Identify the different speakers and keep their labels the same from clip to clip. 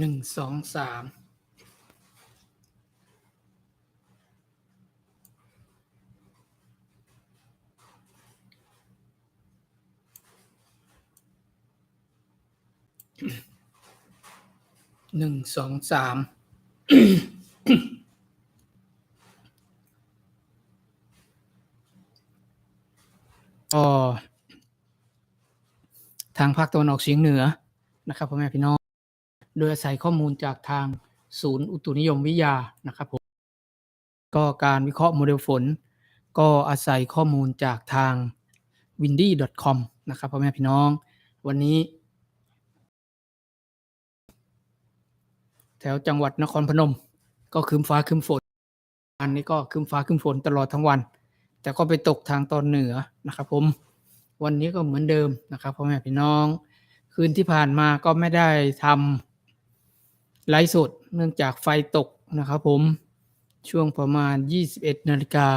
Speaker 1: หนึ่งสองสามหนึ่งสองสามก็ทางภาคตะวันออกเฉียงเหนือนะครับพ่อแม่พี่น้อง โดยอาศัยข้อมูลจากทางศูนย์อุตุนิยมวิทยานะครับผมก็การวิเคราะห์โมเดลฝน ก็อาศัยข้อมูลจากทาง windy.com นะครับพ่อแม่พี่น้อง วันนี้ แถวจังหวัดนครพนม ก็ครึ้มฟ้าครึ้มฝน อันนี้ก็ครึ้มฟ้าครึ้มฝนตลอดทั้งวัน แต่ก็ไปตกทางตอนเหนือนะครับผมวันนี้ก็เหมือนเดิมนะครับพ่อแม่พี่น้อง คืนที่ผ่านมาก็ไม่ได้ทำ ไลฟ์สดเนื่องจากไฟตกนะครับผมช่วงประมาณ 21นาฬิกา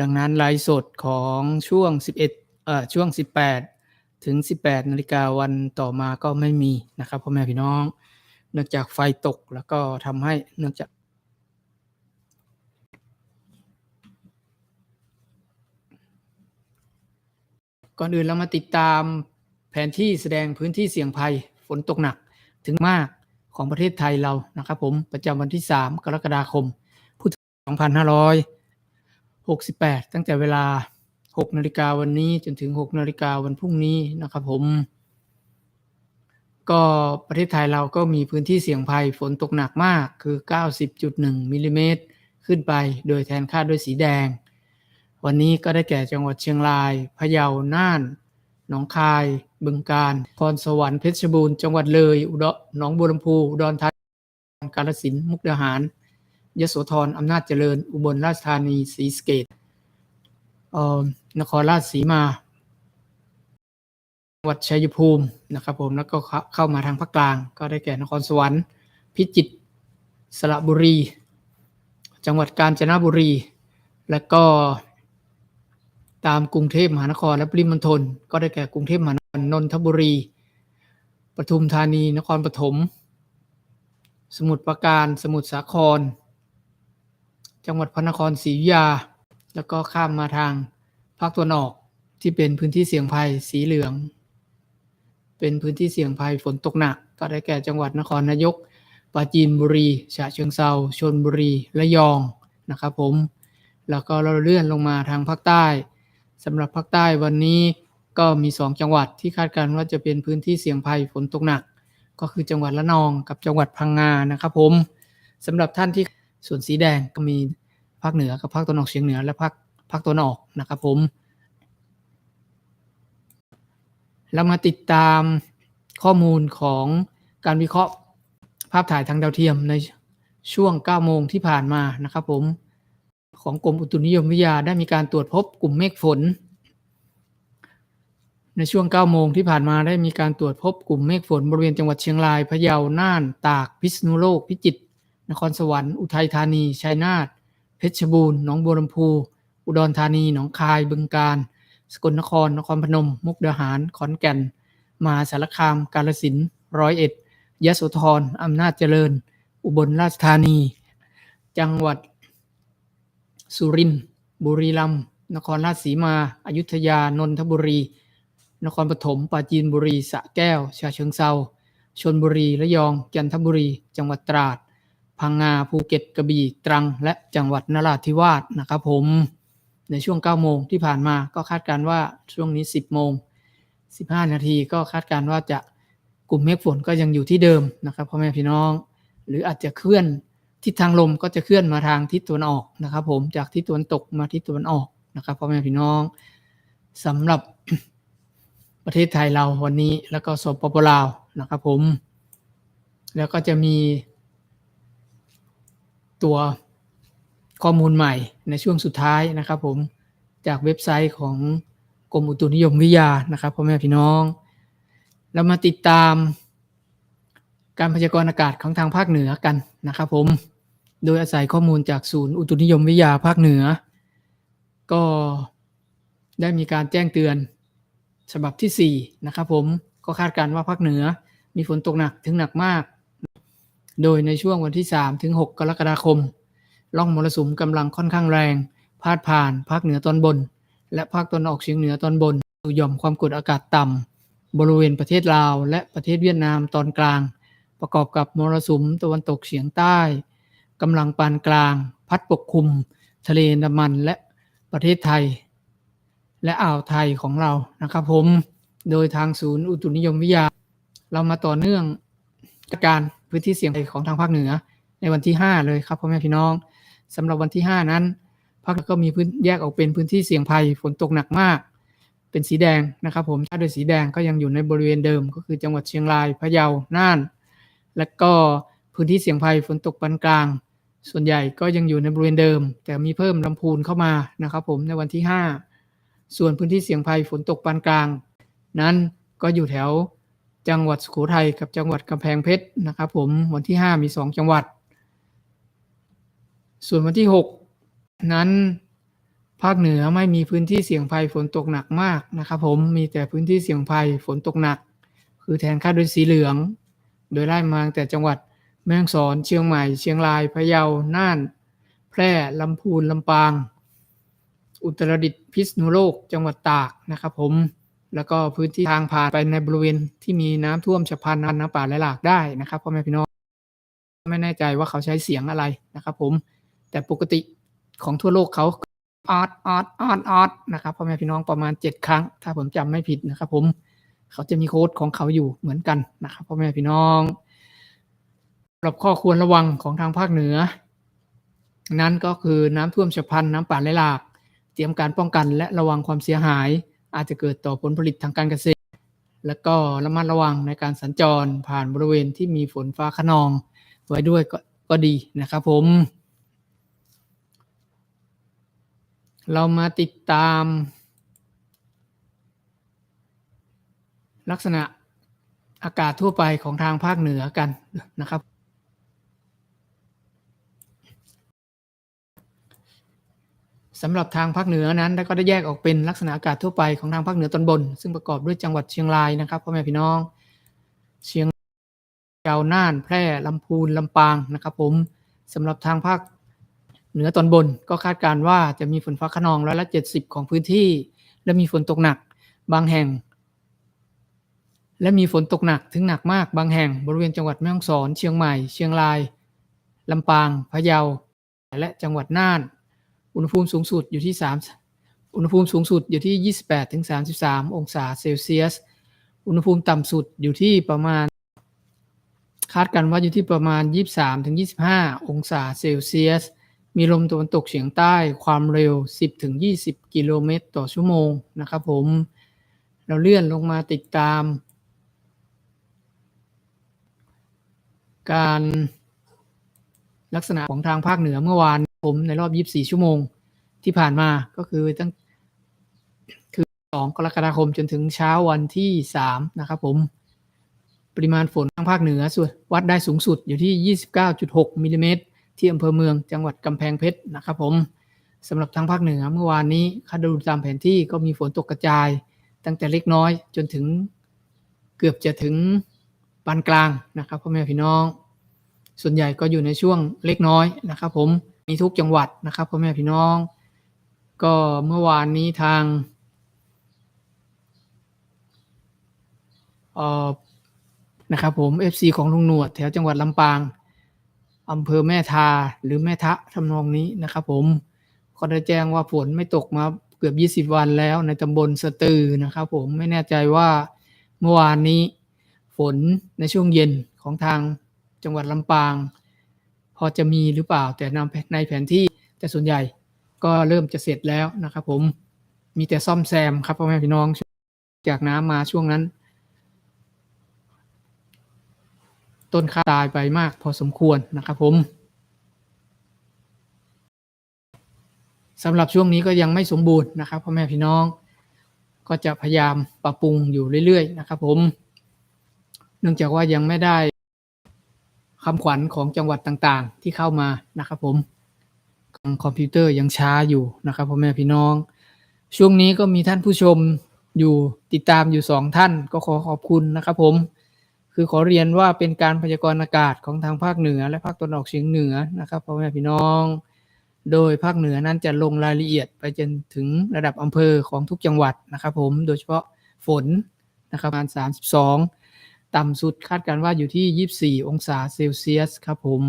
Speaker 1: ดังนั้นไลฟ์สดของช่วง 11เอ่อช่วง 18 ถึง 18นาฬิกาวันต่อมาก็ไม่มีนะครับพ่อแม่พี่น้อง เนื่องจากไฟตกแล้วก็ทำให้เนื่องจากก่อนอื่นเรามาติดตามแผนที่แสดงพื้นที่เสี่ยงภัยฝนตกหนัก ถึงมากของประเทศไทยเรานะครับผมประจำวันที่ 3 กรกฎาคม พุทธศักราช2568 ตั้งแต่เวลา 6 นาฬิกาวันนี้จนถึง 6 นาฬิกาวันพรุ่งนี้นะครับผม ก็ประเทศไทยเราก็มีพื้นที่เสี่ยงภัยฝนตกหนักมากคือ 90.1มิลลิเมตรขึ้นไปโดยแทนค่าด้วยสีแดง วันนี้ก็ได้แก่จังหวัดเชียงราย พะเยา น่าน หนองคาย บึงกาฬพรสวรรค์เพชรบูรณ์จังหวัดเลย อุดรหนองบัวลำพูอุดรธานีกาฬสินธุ์มุกดาหารยโสธรอำนาจเจริญ อุบลราชธานีศรีสเกษเอ่อนครราชสีมาจังหวัดชัยภูมินะครับผมแล้วก็เข้าเข้ามาทางภาคกลาง ก็ได้แก่นครสวรรค์ พิจิตรสระบุรี จังหวัดกาญจนบุรี และก็ตามกรุงเทพมหานครและปริมณฑลก็ได้แก่กรุงเทพมหานคร นนทบุรี ปทุมธานี นครปฐม สมุทรปราการ สมุทรสาคร จังหวัดพระนครศรีอยุธยา แล้วก็ข้ามมาทางภาคตะวันออกที่เป็นพื้นที่เสี่ยงภัยสีเหลือง เป็นพื้นที่เสี่ยงภัยฝนตกหนัก ก็ได้แก่จังหวัดนครนายก ปราจีนบุรี ฉะเชิงเทราชลบุรี ระยองนะครับผม แล้วก็เราเลื่อนลงมาทางภาคใต้สำหรับภาคใต้วันนี้ ก็มี 2 จังหวัดที่คาดการณ์ว่าจะเป็นพื้นที่เสี่ยงภัยฝนตกหนัก ก็คือจังหวัดละนองกับจังหวัดพังงานะครับผมสำหรับท่านที่ส่วนสีแดงก็มีภาคเหนือกับภาคตะวันออกเฉียงเหนือและภาคภาคตะวันออกนะครับผมเรามาติดตามข้อมูลของการวิเคราะห์ภาพถ่ายทางดาวเทียมในช่วง 9 โมงที่ผ่านมานะครับผม ของกรมอุตุนิยมวิทยาได้มีการตรวจพบกลุ่มเมฆฝน ในช่วง 9 โมงที่ผ่านมาได้มีการตรวจพบกลุ่มเมฆฝนบริเวณจังหวัดเชียงราย พะเยา น่าน ตาก พิษณุโลก พิจิตร นครสวรรค์ อุทัยธานี ชัยนาท เพชรบูรณ์ หนองบัวลำพู อุดรธานี หนองคาย บึงกาฬ สกลนคร นครพนม มุกดาหาร ขอนแก่น มหาสารคาม กาฬสินธุ์ ร้อยเอ็ด ยโสธร อำนาจเจริญ อุบลราชธานี จังหวัด สุรินทร์ บุรีรัมย์ นครราชสีมา อยุธยา นนทบุรี นครปฐมปราจีนบุรีสระแก้วฉะเชิงเทราชลบุรีระยอง จันทบุรี จังหวัดตราด พังงาภูเก็ตกระบี่ตรัง และจังหวัดนราธิวาสนะครับผมในช่วง 9 โมงที่ผ่านมาก็คาดการณ์ว่าช่วงนี้ 10 โมง 15 นาทีก็คาดการณ์ว่าจะกลุ่มเมฆฝนก็ยังอยู่ที่เดิมนะครับพ่อแม่พี่น้อง หรืออาจจะเคลื่อนทิศทางลมก็จะเคลื่อนมาทางทิศตะวันออกนะครับ ผมจากทิศตะวันตกมาทิศตะวันออกนะครับพ่อแม่พี่น้องสำหรับ ประเทศไทยเราวันนี้แล้วก็สปปลาวนะครับผม แล้วก็จะมีตัวข้อมูลใหม่ในช่วงสุดท้ายนะครับผมจากเว็บไซต์ของกรมอุตุนิยมวิทยานะครับพ่อแม่พี่น้องเรามาติดตามการพยากรณ์อากาศของทางภาคเหนือกันนะครับผม โดยอาศัยข้อมูลจากศูนย์อุตุนิยมวิทยาภาคเหนือ ก็ได้มีการแจ้งเตือน ฉบับที่ 4 นะครับผมก็คาดการณ์ว่าภาคเหนือมีฝนตกหนักถึงหนักมาก โดยในช่วงวันที่3ถึง6กรกฎาคมร่องมรสุมกำลังค่อนข้างแรง พาดผ่านภาคเหนือตอนบน และภาคตะวันออกเฉียงเหนือตอนบนสู่หย่อมความกดอากาศต่ำบริเวณประเทศลาว และประเทศเวียดนามตอนกลาง ประกอบกับมรสุมตะวันตกเฉียงใต้กำลังปานกลาง พัดปกคลุม ทะเลอันดามันและประเทศไทย และอ่าวไทยของเรานะครับผม โดยทางศูนย์อุตุนิยมวิทยา เรามาต่อเนื่องการพื้นที่เสี่ยงภัยของทางภาคเหนือ ในวันที่ 5 เลยครับพ่อแม่พี่น้องสำหรับวันที่ 5 นั้นภาคก็มีพื้นแยกออกเป็นพื้นที่เสี่ยงภัยฝนตกหนักมาก เป็นสีแดงนะครับผมถ้าโดยสีแดงก็ยังอยู่ในบริเวณเดิม ก็คือจังหวัดเชียงรายพะเยาน่าน และก็พื้นที่เสี่ยงภัยฝนตกปานกลาง ส่วนใหญ่ก็ยังอยู่ในบริเวณเดิม แต่มีเพิ่มลำพูนเข้ามานะครับผมในวันที่ 5 ส่วนพื้นที่เสี่ยงภัยฝนตกปานกลาง นั้นก็อยู่แถวจังหวัดสุโขทัยกับจังหวัดกำแพงเพชรนะครับผมวันที่ 5 มี 2 จังหวัด ส่วนวันที่ 6 นั้นภาคเหนือไม่มีพื้นที่เสี่ยงภัยฝนตกหนักมากนะครับผมมีแต่พื้นที่เสี่ยงภัยฝนตกหนัก คือแทนค่าด้วยสีเหลือง โดยไล่มาตั้งแต่จังหวัดแม่ฮ่องสอนเชียงใหม่ เชียงรายพะเยาน่าน แพร่ลำพูนลำปาง อุตรดิตถ์พิษณุโลก จังหวัดตากนะครับผมแล้วก็พื้นที่ทางผ่านไปในบริเวณที่มีน้ำท่วมฉับพลันน้ำป่าไหลหลากได้นะครับพ่อแม่พี่น้องไม่แน่ใจว่าเขาใช้เสียงอะไรนะครับผมแต่ปกติของทั่วโลกเขาออดออดออดออดนะครับพ่อแม่พี่น้องประมาณ 7 ครั้ง ถ้าผมจำไม่ผิดนะครับผมเขาจะมีโค้ดของเขาอยู่เหมือนกันนะครับพ่อแม่พี่น้องสำหรับข้อควรระวังของทางภาคเหนือ นั้นก็คือน้ำท่วมฉับพลันน้ำป่าไหลหลาก เตรียมการป้องกันและระวังความเสียหาย อาจจะเกิดต่อผลผลิตทางการเกษตร และก็ระมัดระวังในการสัญจรผ่านบริเวณที่มีฝนฟ้าขนองไว้ด้วยก็ก็ดีนะครับผม เรามาติดตาม ลักษณะอากาศทั่วไปของทางภาคเหนือกันนะครับ สำหรับทางภาคเหนือนั้นก็ได้แยกออกเป็นลักษณะอากาศทั่วไปของทางภาคเหนือตอนบน ซึ่งประกอบด้วยจังหวัดเชียงรายนะครับพ่อแม่พี่น้อง เชียงรายน่านแพร่ลำพูนลำปางนะครับผมสำหรับทางภาคเหนือตอนบน ก็คาดการว่าจะมีฝนฟ้าขนองร้อยละเจ็ดสิบของพื้นที่ และมีฝนตกหนักบางแห่ง และมีฝนตกหนักถึงหนักมากบางแห่งบริเวณจังหวัดแม่ฮ่องสอน เชียงใหม่ เชียงรายลำปางพะเยาและจังหวัดน่าน อุณหภูมิสูงสุดอยู่ที่ 3 อุณหภูมิสูงสุดอยู่ที่ 28ถึง33 องศาเซลเซียส อุณหภูมิต่ำสุดอยู่ที่ประมาณ คาดกันว่าอยู่ที่ประมาณ 23ถึง25 องศาเซลเซียส มีลมตะวันตกเฉียงใต้ความเร็ว 10ถึง20 กิโลเมตรต่อชั่วโมงนะครับผม เราเลื่อนลงมาติดตาม การลักษณะของทางภาคเหนือเมื่อวาน มในรอบ 24 ชั่วโมงที่ผ่านมาก็คือตั้งคือ 2 กรกฎาคมจนถึงเช้าวันที่ 3 นะครับผม ปริมาณฝนทางภาคเหนือส่วนวัดได้สูงสุดอยู่ที่ 29.6มิลลิเมตรที่อำเภอเมืองจังหวัดกำแพงเพชรนะครับผมสำหรับทางภาคเหนือเมื่อวานนี้คาดดูตามแผนที่ก็มีฝนตกกระจาย ตั้งแต่เล็กน้อยจนถึงเกือบจะถึงปานกลางนะครับพ่อแม่พี่น้อง ส่วนใหญ่ก็อยู่ในช่วงเล็กน้อยนะครับผม มีทุกจังหวัดนะครับพ่อแม่พี่น้อง ก็เมื่อวานนี้ทางเอ่อนะครับผม FC ของลุงหนวดแถวจังหวัดลำปางอำเภอแม่ทาหรือแม่ทะทำนองนี้นะครับผมก็ได้แจ้งว่าฝนไม่ตกมาเกือบ 20 วันแล้วในตำบลสตือนะครับผมไม่แน่ใจว่าเมื่อวานนี้ฝนในช่วงเย็นของทางจังหวัดลำปาง พอจะมีหรือเปล่า แต่ในแผนที่แต่ส่วนใหญ่ก็เริ่มจะเสร็จแล้วนะครับผมมีแต่ซ่อมแซมครับพ่อแม่พี่น้องจากน้ำมาช่วงนั้น ต้นข้าตายไปมากพอสมควรนะครับผมสำหรับช่วงนี้ก็ยังไม่สมบูรณ์นะครับพ่อแม่พี่น้องก็จะพยายามปรับปรุงอยู่เรื่อยๆนะครับผม เนื่องจากว่ายังไม่ได้ คำขวัญของจังหวัดต่างๆ ที่เข้ามานะครับผมคอมพิวเตอร์ยังช้าอยู่นะครับพ่อแม่พี่น้อง ช่วงนี้ก็มีท่านผู้ชมอยู่ติดตามอยู่สองท่านก็ขอขอบคุณนะครับผม คือขอเรียนว่าเป็นการพยากรณ์อากาศของทางภาคเหนือ และภาคตะวันออกเฉียงเหนือนะครับพ่อแม่พี่น้อง โดยภาคเหนือนั้นจะลงรายละเอียดไปจนถึงระดับอำเภอของทุกจังหวัดนะครับผมโดยเฉพาะฝนนะครับประมาณ32 ต่ำสุดคาดการว่าอยู่ที่ 24 องศาเซลเซียสครับผม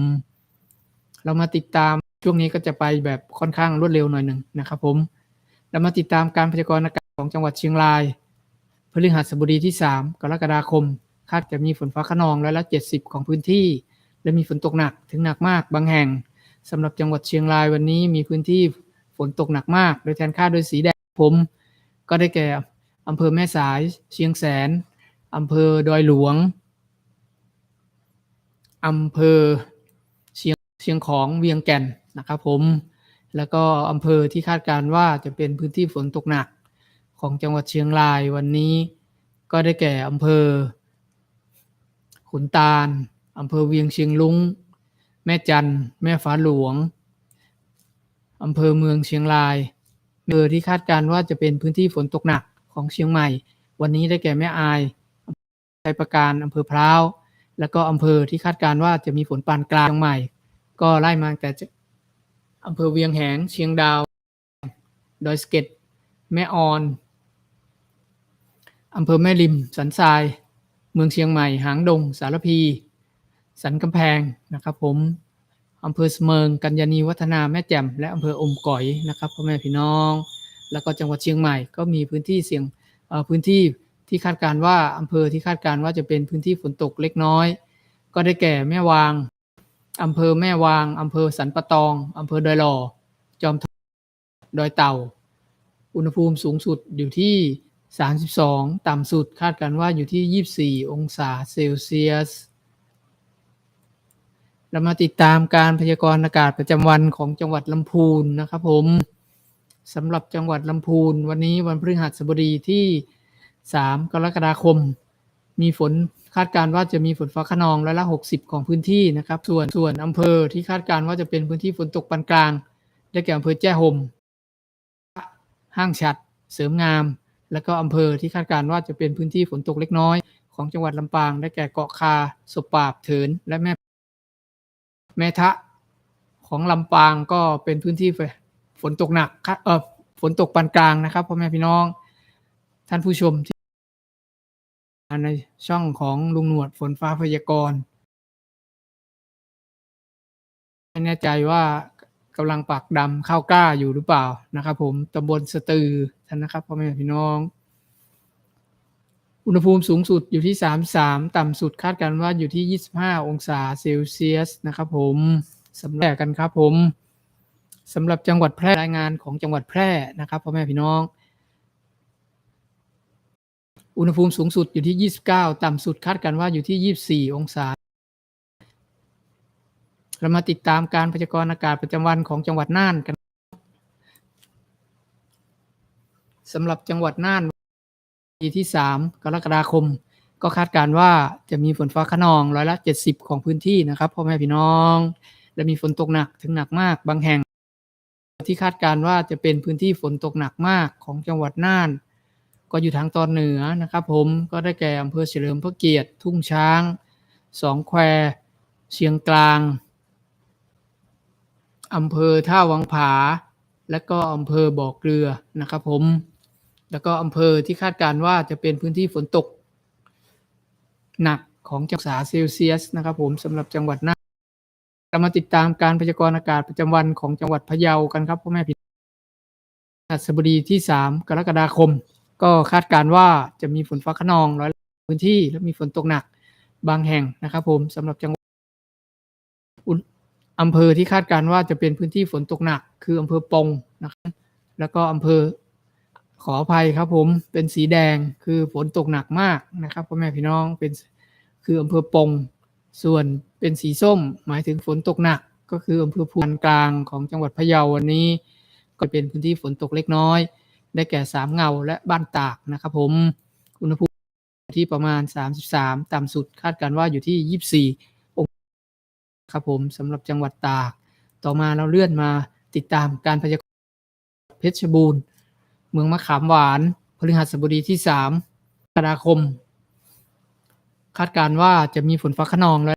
Speaker 1: เรามาติดตามช่วงนี้ก็จะไปแบบค่อนข้างรวดเร็วหน่อยหนึ่งนะครับผม เรามาติดตามการพยากรณ์อากาศของจังหวัดเชียงรายพฤหัสบดีที่ 3 กรกฎาคม คาดจะมีฝนฟ้าขนองร้อยละ 70 ของพื้นที่ และมีฝนตกหนักถึงหนักมากบางแห่งสำหรับจังหวัดเชียงรายวันนี้มีพื้นที่ฝนตกหนักมาก โดยแทนค่าโดยสีแดงผม ก็ได้แก่อำเภอแม่สาย เชียงแสน อำเภอดอยหลวง อำเภอเชียงเชียงของเวียงแก่นนะครับผม แล้วก็อำเภอที่คาดการณ์ว่าจะเป็นพื้นที่ฝนตกหนักของจังหวัดเชียงรายวันนี้ ก็ได้แก่อำเภอ ขุนตาลอำเภอเวียงเชียงลุง แม่จัน แม่ฟ้าหลวง อำเภอเมืองเชียงรายอำเภอที่คาดการณ์ว่าจะเป็นพื้นที่ฝนตกหนักของเชียงใหม่ วันนี้ได้แก่แม่อาย ชัยประการอำเภอพร้าว แล้วก็อำเภอที่คาดการณ์ว่าจะมีฝนปานกลางเชียงใหม่ ก็ไล่มาแต่อำเภอเวียงแหง เชียงดาว ดอยสะเก็ด แม่ออน อำเภอแม่ริม สันทราย เมืองเชียงใหม่ หางดง สารพี สันกำแพงนะครับผมอำเภอเสมิง กัญญานีวัฒนาแม่แจ่ม และอำเภออมก๋อยนะครับพ่อแม่พี่น้อง แล้วก็จังหวัดเชียงใหม่ก็มีพื้นที่เสี่ยงพื้นที่ ที่คาดการว่าอำเภอที่คาดการว่าจะเป็นพื้นที่ฝนตกเล็กน้อย ก็ได้แก่แม่วางอำเภอแม่วางอำเภอสันปะตองอำเภอดอยหล่อ จอมทองดอยเต่า อุณหภูมิสูงสุดอยู่ที่ 32 ต่ำสุดคาดการว่าอยู่ที่ 24 องศาเซลเซียส เรามาติดตามการพยากรณ์อากาศประจำวันของจังหวัดลำพูนนะครับผมสำหรับจังหวัดลำพูน วันนี้วันพฤหัสบดีที่ 3 กรกฎาคม มีฝนคาดการณ์ว่าจะมีฝนฟ้าขนองร้อยละ 60 ของพื้นที่นะครับ ส่วนส่วนอำเภอที่คาดการณ์ว่าจะเป็นพื้นที่ฝนตกปานกลาง ได้แก่อำเภอแจ้ห่มห้างฉัด เสริมงาม แล้วก็อำเภอที่คาดการณ์ว่าจะเป็นพื้นที่ฝนตกเล็กน้อย ของจังหวัดลำปาง ได้แก่เกาะคาสบปราบเถินและแม่ แม่ทะของลำปางก็เป็นพื้นที่ฝนตกหนักครับเออฝนตกปานกลางนะครับพ่อแม่พี่น้อง ท่านผู้ชมที่ ในช่องของลุงหนวดฝนฟ้าพยากรณ์ไม่แน่ใจว่ากำลังปักดำข้าวกล้าอยู่หรือเปล่านะครับผมตำบลสตือท่านนะครับพ่อแม่พี่น้อง อุณหภูมิสูงสุดอยู่ที่ 33 ต่ำสุดคาดการณ์ว่าอยู่ที่ 25 องศาเซลเซียสนะครับผมสำหรับกันครับผมสำหรับจังหวัดแพร่รายงานของจังหวัดแพร่นะครับพ่อแม่พี่น้อง อุณหภูมิสูงสุดอยู่ที่ 29 ต่ำสุดคาดการว่าอยู่ที่ 24 องศา เรามาติดตามการพยากรณ์อากาศประจำวันของจังหวัดน่านกันสำหรับจังหวัดน่านวันที่ 3 กรกฎาคม ก็คาดการว่าจะมีฝนฟ้าขนองร้อยละ 70 ของพื้นที่นะครับพ่อแม่พี่น้อง และมีฝนตกหนักถึงหนักมากบางแห่ง ที่คาดการว่าจะเป็นพื้นที่ฝนตกหนักมากของจังหวัดน่าน ก็อยู่ทางตอนเหนือนะครับผมก็ได้แก่อำเภอเฉลิมพระเกียรติ ทุ่งช้าง สองแควเชียงกลางอำเภอท่าวังผา และก็อำเภอบ่อเกลือนะครับผมแล้วก็อำเภอที่คาดการว่าจะเป็นพื้นที่ฝนตก หนักของจังหวัดเซลเซียสนะครับผมสำหรับจังหวัดน่านเรามาติดตามการพยากรณ์อากาศประจำวันของจังหวัดพะเยากันครับพ่อแม่พี่น้องสบดีที่ 3 กรกฎาคม ก็คาดการ์ว่าจะมีฝนฟ้าขนองร้อยพื้นที่และมีฝนตกหนักบางแห่งนะครับผมสำหรับจังหวัดอุณอำเภอที่คาดการ์ว่าจะเป็นพื้นที่ฝนตกหนัก คืออำเภอปงนะครับแล้วก็อำเภอขออภัยครับผมเป็นสีแดงคือฝนตกหนักมากนะครับพ่อแม่พี่น้องเป็นคืออำเภอปง ส่วนเป็นสีส้ม หมายถึงฝนตกหนัก ก็คืออำเภอพูนกลางของจังหวัดพะเยาวันนี้ ก็เป็นพื้นที่ฝนตกเล็กน้อย ได้แก่สามเงาและบ้านตากนะครับผมอุณหภูมิที่ประมาณ 33 ต่ำสุดคาดการณ์ว่าอยู่ที่ 24 องศาครับผมสำหรับจังหวัดตาก ต่อมาเราเลื่อนมาติดตามการพยากรณ์เพชรบูรณ์ เมืองมะขามหวานพฤหัสบดีที่3กรกฎาคม คาดการณ์ว่าจะมีฝนฟ้าคะนองและ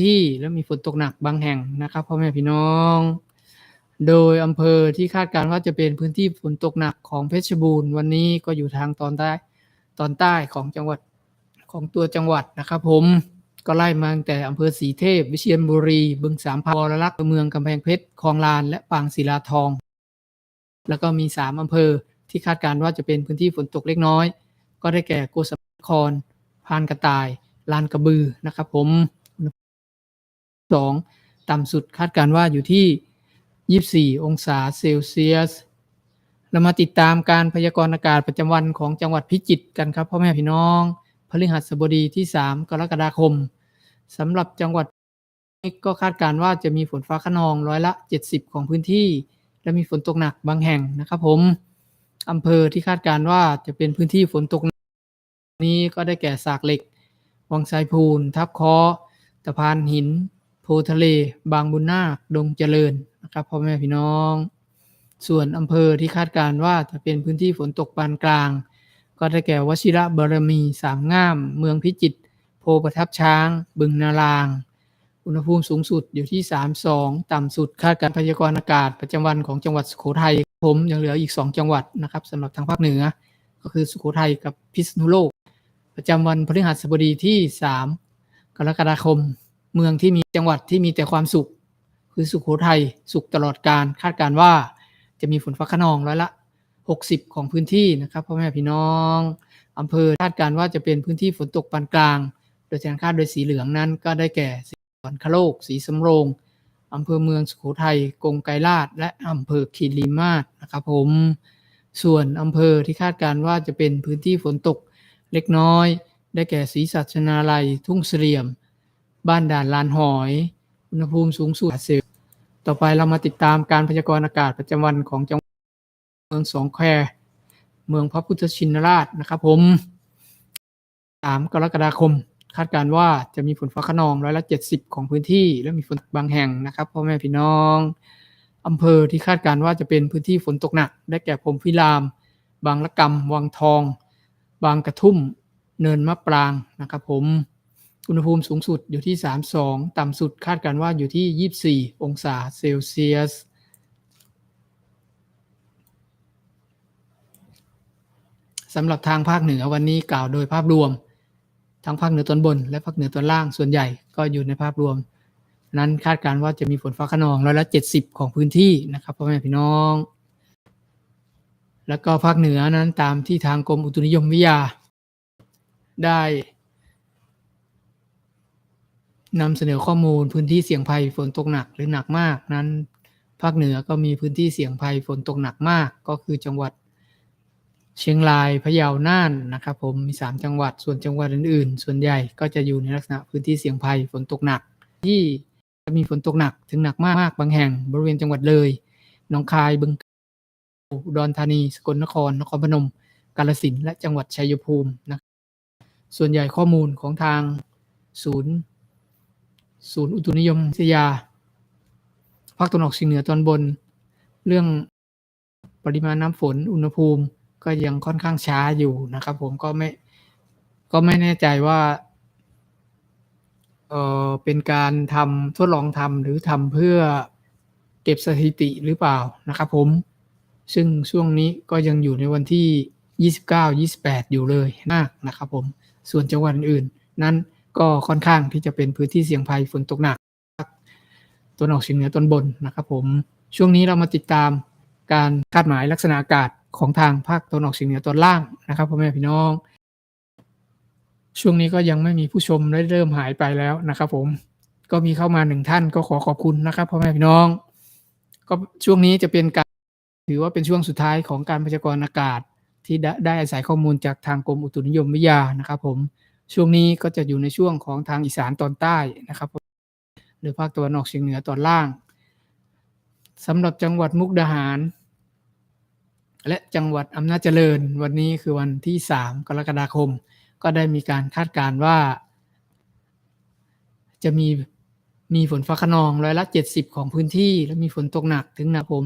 Speaker 1: ที่และมีฝนตกหนักบางแห่งนะครับพ่อแม่พี่น้อง โดยอำเภอที่คาดการณ์ว่าจะเป็นพื้นที่ฝนตกหนักของเพชรบูรณ์ วันนี้ก็อยู่ทางตอนใต้ตอนใต้ของจังหวัดของตัวจังหวัดนะครับผมก็ไล่มาตั้งแต่อำเภอสีเทพ วิเชียรบุรี บึงสามพันวรลักษณ์เมืองกำแพงเพชรคลองลาน และปางศิลาทอง แล้วก็มีสามอำเภอที่คาดการณ์ว่าจะเป็นพื้นที่ฝนตกเล็กน้อย ก็ได้แก่โกสมนครพานกระต่าย ลานกระบือนะครับผมสองต่ำสุดคาดการณ์ว่าอยู่ที่ 24 องศาเซลเซียส เรามาติดตามการพยากรณ์อากาศประจำวันของจังหวัดพิจิตรกันครับพ่อแม่พี่น้องพฤหัสบดีที่ 3 กรกฎาคมสำหรับจังหวัดนี้ก็คาดการณ์ว่าจะมีฝนฟ้าคะนองร้อยละ 70 ของพื้นที่ และมีฝนตกหนักบางแห่งนะครับผมอำเภอที่คาดการณ์ว่าจะเป็นพื้นที่ฝนตกหนักนี้ก็ได้แก่สากเหล็ก วังไซพูน ทับคอตะพานหิน โพทะเล บางบุญนาค ดงเจริญ นะครับพ่อแม่พี่น้อง ส่วนอำเภอที่คาดการว่าจะเป็นพื้นที่ฝนตกปานกลาง ก็ได้แก่วชิระบารมีสามง่าม เมืองพิจิตรโพประทับช้าง บึงนาราง อุณหภูมิสูงสุดอยู่ที่ 32 ต่ำสุดคาดการพยากรณ์อากาศประจำวันของจังหวัดสุโขทัยผมยังเหลืออีก 2 จังหวัดนะครับสำหรับทางภาคเหนือ ก็คือสุโขทัยกับพิษณุโลก ประจำวันพฤหัสบดีที่ 3 กรกฎาคม เมืองที่มีจังหวัดที่มีแต่ความสุข คือสุโขทัยสุขตลอดการคาดการว่าจะมีฝนฟ้าคะนองร้อยละ 60 ของพื้นที่นะครับพ่อแม่พี่น้องอำเภอคาดการว่าจะเป็นพื้นที่ฝนตกปานกลาง โดยแทนคาดโดยสีเหลืองนั้นก็ได้แก่สีสวรรคโลก สีสำโรงอำเภอเมืองสุโขทัยกงไกรลาดและอำเภอคีรีมาศนะครับผมส่วนอำเภอที่คาดการว่าจะเป็นพื้นที่ฝนตกเล็กน้อย ได้แก่ศรีสัชนาลัย ทุ่งเสลี่ยม บ้านด่านลานหอย อุณหภูมิสูงสุดเซลต่อไปเรามาติดตามการพยากรณ์อากาศประจำวันของจังหวัดเมืองสองแควเมืองพระพุทธชินราชนะครับผม 3 กรกฎาคม คาดการว่าจะมีฝนฟ้าคะนองร้อยละ 70 ของพื้นที่ และมีฝนบางแห่งนะครับพ่อแม่พี่น้องอำเภอที่คาดการว่าจะเป็นพื้นที่ฝนตกหนัก ได้แก่พรมพิราม บางละกำวังทอง บางกระทุ่ม เนินมะปรางนะครับผม อุณหภูมิสูงสุดอยู่ที่ 32 ต่ำสุดคาดการณ์ว่าอยู่ที่ 24 องศาเซลเซียส สำหรับทางภาคเหนือวันนี้กล่าวโดยภาพรวม ทั้งภาคเหนือตอนบน และภาคเหนือตอนล่างส่วนใหญ่ก็อยู่ในภาพรวม นั้นคาดการณ์ว่าจะมีฝนฟ้าคะนองร้อยละ 70 ของพื้นที่นะครับพ่อแม่พี่น้อง แล้วก็ภาคเหนือนั้นตามที่ทางกรมอุตุนิยมวิทยา ได้ นำเสนอข้อมูลพื้นที่เสี่ยงภัยฝนตกหนักหรือหนักมาก นั้นภาคเหนือก็มีพื้นที่เสี่ยงภัยฝนตกหนักมาก ก็คือจังหวัด เชียงรายพะเยาน่านนะครับผมมี 3 จังหวัดส่วนจังหวัดอื่นๆ ส่วนใหญ่ก็จะอยู่ในลักษณะพื้นที่เสี่ยงภัยฝนตกหนัก ที่จะมีฝนตกหนักถึงหนักมากๆบางแห่ง บริเวณจังหวัดเลยหนองคายบึงอุดรธานี สกลนคร นครพนม กาฬสินธุ์และจังหวัดชัยภูมินะส่วนใหญ่ข้อมูลของทางศูนย์ ศูนย์อุตุนิยมวิทยาภาคตะวันออกเฉียงเหนือตอนบน เรื่องปริมาณน้ำฝนอุณหภูมิก็ยังค่อนข้างช้าอยู่นะครับ ผมก็ไม่ก็ไม่แน่ใจว่าเออเป็นการทำทดลองทำหรือทำเพื่อเก็บสถิติหรือเปล่านะครับผมซึ่งช่วงนี้ก็ยังอยู่ในวันที่ 29 28 อยู่เลยมากนะครับผมส่วนจังหวัดอื่นนั้น ก็ค่อนข้างที่จะเป็นพื้นที่เสี่ยงภัยฝนตกหนักตัวนออกเฉียงเหนือตอนบนนะครับผมช่วงนี้เรามาติดตามการคาดหมายลักษณะอากาศของทางภาคตะวันออกเฉียงเหนือตอนล่างนะครับพ่อแม่พี่น้อง ช่วงนี้ก็ยังไม่มีผู้ชมได้เริ่มหายไปแล้วนะครับ ผมก็มีเข้ามาหนึ่งท่านก็ขอขอบคุณนะครับพ่อแม่พี่น้อง ก็ช่วงนี้จะเป็นการถือว่าเป็นช่วงสุดท้ายของการพยากรณ์อากาศ ที่ได้ได้อาศัยข้อมูลจากทางกรมอุตุนิยมวิทยานะครับ ผม ช่วงนี้ก็จะอยู่ในช่วงของทางอีสานตอนใต้นะครับ หรือภาคตะวันออกเฉียงเหนือตอนล่างสำหรับจังหวัดมุกดาหาร และจังหวัดอำนาจเจริญ วันนี้คือวันที่ 3 กรกฎาคม ก็ได้มีการคาดการณ์ว่า จะมีมีฝนฟ้าคะนองร้อยละ 70 ของพื้นที่ และมีฝนตกหนักถึงหนักผม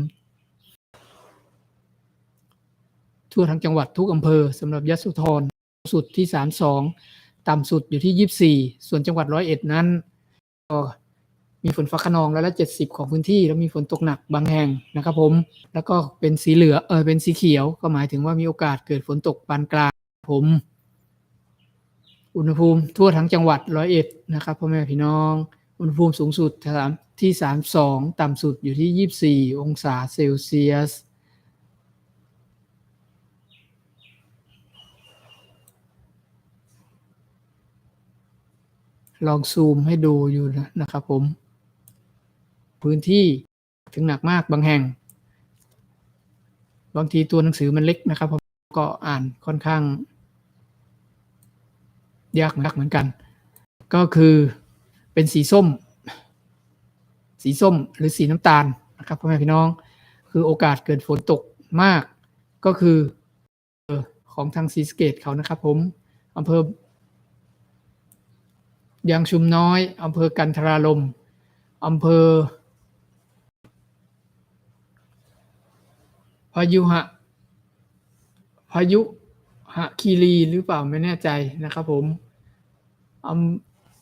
Speaker 1: ทั่วทั้งจังหวัดทุกอำเภอสำหรับยะโสธรสุดที่ 32 ต่ำสุดอยู่ที่ 24 ส่วนจังหวัดร้อยเอ็ดนั้นก็มีฝนฟ้าขนองแล้วละ70ของพื้นที่แล้วมีฝนตกหนักบางแห่งนะครับผม แล้วก็เป็นสีเหลือเออเป็นสีเขียวก็หมายถึงว่ามีโอกาสเกิดฝนตกปานกลางผม อุณหภูมิทั่วทั้งจังหวัดร้อยเอ็ดนะครับพ่อแม่พี่น้อง อุณหภูมิสูงสุดที่32ต่ำสุดอยู่ที่24องศาเซลเซียส ลองซูมให้ดูอยู่นะนะครับผม พื้นที่ถึงหนักมากบางแห่ง บางทีตัวหนังสือมันเล็กนะครับผมก็อ่านค่อนข้าง ยากเหมือนกัน ก็คือเป็นสีส้ม สีส้มหรือสีน้ำตาลนะครับพ่อแม่พี่น้อง คือโอกาสเกิดฝนตกมาก ก็คือของทางสีสเกตเขานะครับผมอำเภอ ยางชุมน้อยอำเภอกันทราลมอำเภอพายุหะพายุหะคีรีหรือเปล่าไม่แน่ใจนะครับผมอ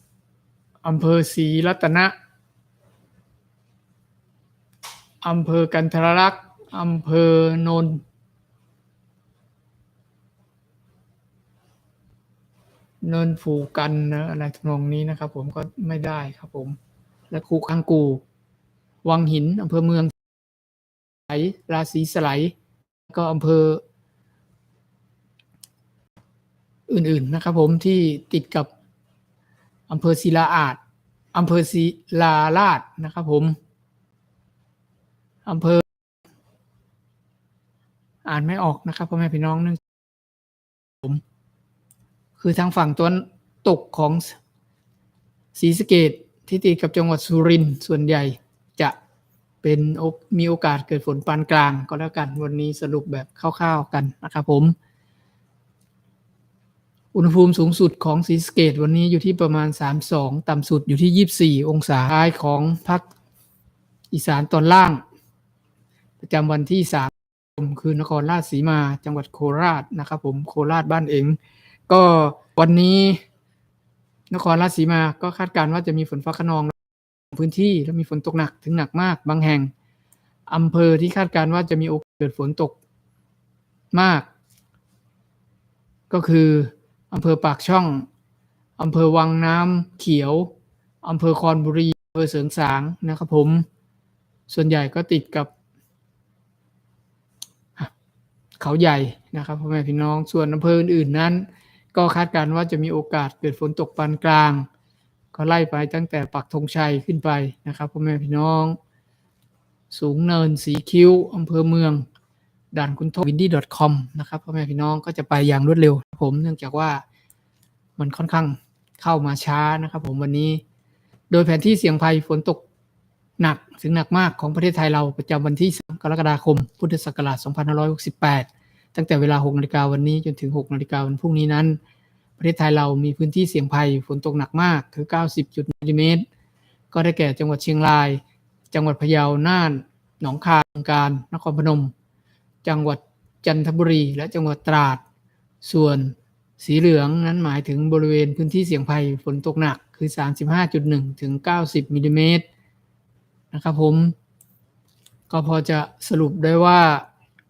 Speaker 1: ำอำเภอศรีรัตนะอำเภอกันทรลักษ์อำเภอนน เนินผูกันนะอะไรทำนองนี้นะครับผมก็ไม่ได้ครับผม และคูคังกู วังหินอำเภอเมืองไหลราศีสไลก็อำเภอ อื่นๆนะครับผมที่ติดกับอำเภอศิลาอาดอำเภอศิลาลาดนะครับผมอำเภอ อ่านไม่ออกนะครับพ่อแม่พี่น้องนึงผม คือทางฝั่งตะวันตกของศรีสะเกดที่ติดกับจังหวัดสุรินทร์ส่วนใหญ่จะเป็นมีโอกาสเกิดฝนปานกลางก็แล้วกันวันนี้สรุปแบบคร่าวๆกันนะครับผม อุณหภูมิสูงสุดของศรีสะเกดวันนี้อยู่ที่ประมาณ 32 ต่ำสุดอยู่ที่ 24 องศาท้ายของภาคอีสานตอนล่าง ประจำวันที่3คือนครราชสีมาจังหวัดโคราชนะครับผมโคราชบ้านเอง ก็วันนี้นครราชสีมาก็คาดการณ์ว่าจะมีฝนฟ้าขนองพื้นที่และมีฝนตกหนักถึงหนักมาก บางแห่งอำเภอที่คาดการณ์ว่าจะมีโอกาสเกิดฝนตกมาก ก็คืออำเภอปากช่องอำเภอวังน้ำเขียวอำเภอคอนบุรีอำเภอเสริงสางนะครับผม ส่วนใหญ่ก็ติดกับ เขาใหญ่นะครับพ่อแม่พี่น้องส่วนอำเภออื่นๆนั้น ก็คาดการณ์ว่าจะมีโอกาสเกิดฝนตกปานกลาง ก็ไล่ไปตั้งแต่ปักธงชัยขึ้นไปนะครับพ่อแม่พี่น้อง สูงเนินสีคิ้วอำเภอเมือง ด่านคุณทวินดี้ .com นะครับพ่อแม่พี่น้องก็จะไปอย่างรวดเร็วผมเนื่องจากว่ามันค่อนข้างเข้ามาช้านะครับ ผมวันนี้ โดยแผนที่เสี่ยงภัยฝนตกหนักถึงหนักมากของประเทศไทยเราประจำวันที่ 3 กรกฎาคม พุทธศักราช 2568 ตั้งแต่เวลา 6 นาฬิกาวันนี้จนถึง 6 นาฬิกาวันพรุ่งนี้นั้น ประเทศไทยเรามีพื้นที่เสี่ยงภัยฝนตกหนักมากคือ 90จุดมิลลิเมตร ก็ได้แก่จังหวัดเชียงราย จังหวัดพะเยา น่าน หนองคายบึงกาฬนครพนม จังหวัดจันทบุรี และจังหวัดตราด ส่วนสีเหลืองนั้นหมายถึงบริเวณพื้นที่เสี่ยงภัยฝนตกหนักคือ 35.1 ถึง 90มิลลิเมตรนะครับผม ก็พอจะสรุปได้ว่า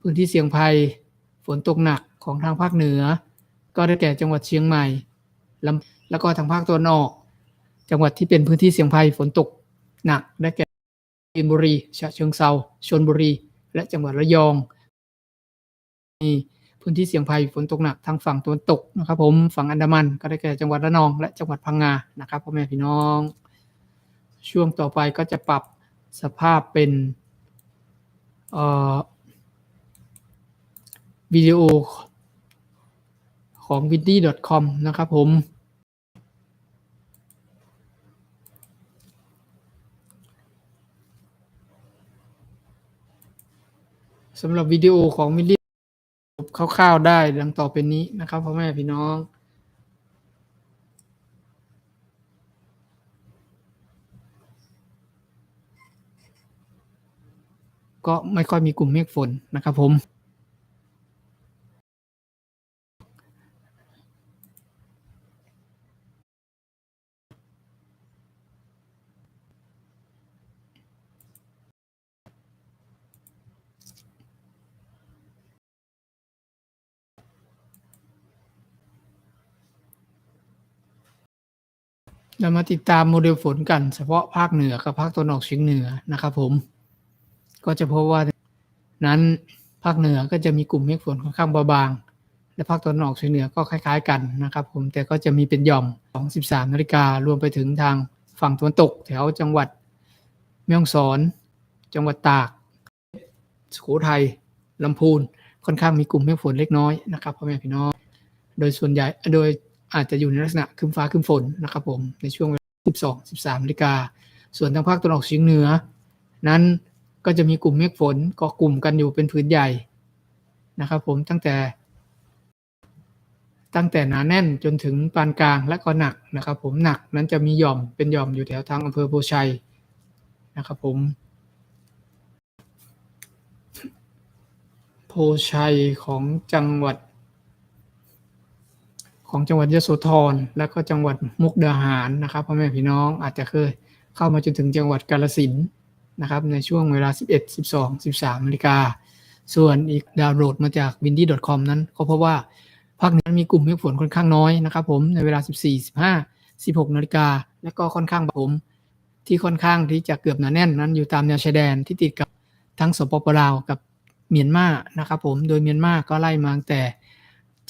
Speaker 1: พื้นที่เสี่ยงภัย ฝนตกหนักของทางภาคเหนือ ก็ได้แก่จังหวัดเชียงใหม่ลำแล้วก็ทางภาคตะวันออก จังหวัดที่เป็นพื้นที่เสี่ยงภัยฝนตกหนักได้แก่อินบุรีฉะเชิงเซาชลบุรี และจังหวัดระยองมีพื้นที่เสี่ยงภัยฝนตกหนักทางฝั่งตะวันตกนะครับ ผมฝั่งอันดามันก็ได้แก่จังหวัดระนอง และจังหวัดพังงานะครับพ่อแม่พี่น้อง ช่วงต่อไปก็จะปรับสภาพเป็นเอ่อ วิดีโอของ w i n d y c o m นะครับผม สำหรับวิดีโอของ w i n d y คร่าวๆได้ดังต่อไปนี้นะครับพ่อแม่พี่น้องก็ไม่ค่อยมีกลุ่มเมฆฝนนะครับผม เรามาติดตามโมเดลฝนกันเฉพาะภาคเหนือกับภาคตะวันออกเฉียงเหนือนะครับผม ก็จะพบว่านั้นภาคเหนือก็จะมีกลุ่มเมฆฝนค่อนข้างเบาบาง และภาคตะวันออกเฉียงเหนือก็คล้าย ๆ กันนะครับผมแต่ก็จะมีเป็นหย่อมของ 13นาฬิการวมไปถึงทางฝั่งตะวันตก แถวจังหวัดแม่ฮ่องสอน จังหวัดตากสุโขทัยลำพูนค่อนข้างมีกลุ่มเมฆฝนเล็กน้อยนะครับพ่อแม่พี่น้อง โดยส่วนใหญ่โดย อาจจะอยู่ในลักษณะคึมฟ้าคึมฝนนะครับผมในช่วงเวลา 12 13นาฬิกา ส่วนทางภาคตะวันออกเฉียงเหนือ นั้นก็จะมีกลุ่มเมฆฝนเกาะกลุ่มกันอยู่เป็นผืนใหญ่นะครับผมตั้งแต่ ตั้งแต่หนาแน่นจนถึงปานกลางและก็หนักนะครับผมหนักนั้นจะมีหย่อมเป็นหย่อมอยู่แถวทางอำเภอโพชัยนะครับผมโพชัยของจังหวัด ของจังหวัดยโสธรและก็จังหวัดมุกดาหารนะครับพ่อแม่พี่น้องอาจจะเคยเข้ามาจนถึงจังหวัดกาฬสินนะครับในช่วงเวลา 11 12 13นาฬิกา ส่วนอีกดาวน์โหลดมาจาก windy.com นั้น ก็เพราะว่าภาคเหนือมีกลุ่มเมฆฝนค่อนข้างน้อยนะครับผมในเวลา 14 15 16นาฬิกาและก็ค่อนข้างผมที่ค่อนข้างที่จะเกือบหนาแน่นนั้นอยู่ตามแนวชายแดนที่ติดกับทั้งสปปลาวกับเมียนมานะครับผมโดยเมียนมาก็ไล่มาตั้งแต่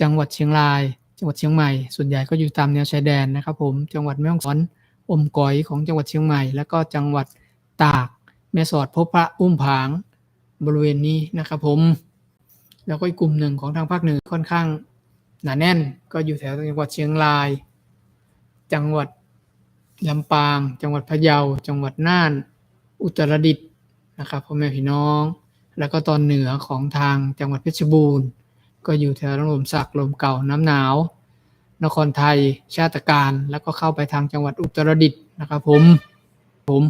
Speaker 1: จังหวัดเชียงราย จังหวัดเชียงใหม่ ส่วนใหญ่ก็อยู่ตามแนวชายแดนนะครับผม จังหวัดแม่ฮ่องสอนอมก๋อยของจังหวัดเชียงใหม่ แล้วก็จังหวัดตาก แม่สอดพบพระอุ้มผางบริเวณนี้นะครับผม แล้วก็อีกกลุ่มหนึ่งของทางภาคเหนือค่อนข้างหนาแน่น ก็อยู่แถวจังหวัดเชียงราย จังหวัดลำปาง จังหวัดพะเยา จังหวัดน่าน อุตรดิตถ์นะครับพ่อแม่พี่น้อง แล้วก็ตอนเหนือของทางจังหวัดเพชรบูรณ์ ก็อยู่แถวลมสักลมเก่าน้ำหนาว นครไทยชาติการแล้วก็เข้าไปทางจังหวัดอุตรดิตถ์นะครับผมผม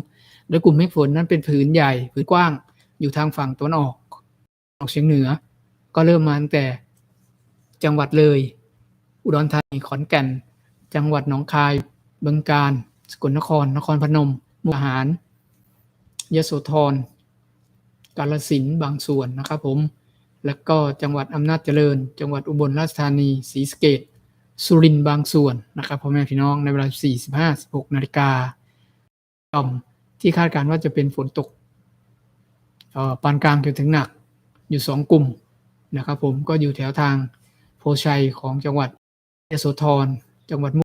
Speaker 1: โดยกลุ่มเมฆฝนนั้นเป็นผืนใหญ่ผืนกว้างอยู่ทางฝั่งตะวันออกออกเฉียงเหนือ ก็เริ่มมาตั้งแต่จังหวัดเลย อุดรธานีขอนแก่น จังหวัดหนองคายบึงกาฬสกลนคร นครพนมมุกดาหารยโสธรกาฬสินบางส่วนนะครับผม แล้วก็จังหวัดอำนาจเจริญ จังหวัดอุบลราชธานีศรีสะเกษสุรินทร์บางส่วนนะครับพ่อแม่พี่น้องในเวลา 4 15 16นาฬิกาย่อมที่คาดการณ์ว่าจะเป็นฝนตกปานกลางจนถึงหนักอยู่ 2 กลุ่มนะครับผมก็อยู่แถวทางโพชัยของจังหวัดยโสธรจังหวัดมุก